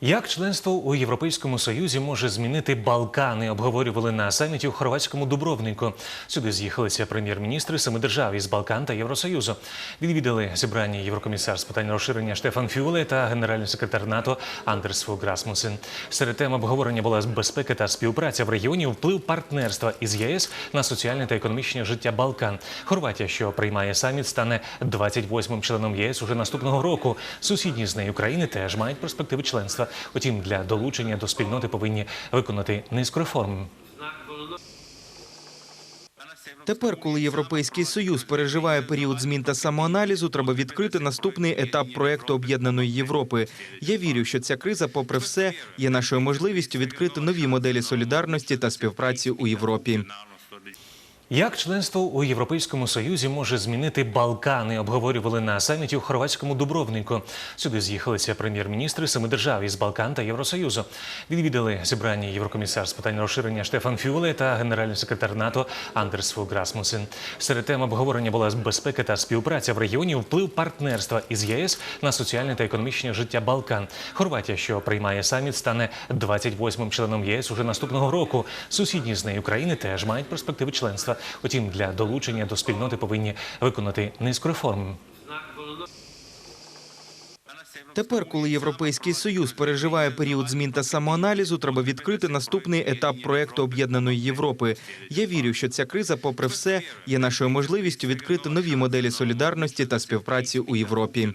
Як членство у Європейському Союзі може змінити Балкани? Обговорювали на саміті у хорватському Дубровнику. Сюди з'їхалися прем'єр-міністри семи держав із Балкан та Євросоюзу. Відвідали зібрання єврокомісар з питань розширення Штефан Фюле та генеральний секретар НАТО Андерс Фуг Расмусен. Серед тем обговорення була безпека та співпраця в регіоні, вплив партнерства із ЄС на соціальне та економічне життя Балкан. Хорватія, що приймає саміт, стане 28-м членом ЄС уже наступного року. Сусідні з нею країни теж мають перспективи членства. Утім, для долучення до спільноти повинні виконати низку реформ. Тепер, коли Європейський Союз переживає період змін та самоаналізу, треба відкрити наступний етап проекту об'єднаної Європи. Я вірю, що ця криза, попри все, є нашою можливістю відкрити нові моделі солідарності та співпраці у Європі. Як членство у Європейському Союзі може змінити Балкани? Обговорювали на саміті у хорватському Дубровнику. Сюди з'їхалися прем'єр-міністри семи держав із Балкан та Євросоюзу. Відвідали зібрання єврокомісар з питань розширення Штефан Фюле та генеральний секретар НАТО Андерс Фуг Расмусен. Серед тем обговорення була безпека та співпраця в регіоні, вплив партнерства із єС на соціальне та економічне життя Балкан. Хорватія, що приймає саміт, стане 28-м членом ЄС уже наступного року. Сусідні з нею країни теж мають перспективи членства. Утім, для долучення до спільноти повинні виконати низку реформ. Тепер, коли Європейський Союз переживає період змін та самоаналізу, треба відкрити наступний етап проекту об'єднаної Європи. Я вірю, що ця криза, попри все, є нашою можливістю відкрити нові моделі солідарності та співпраці у Європі.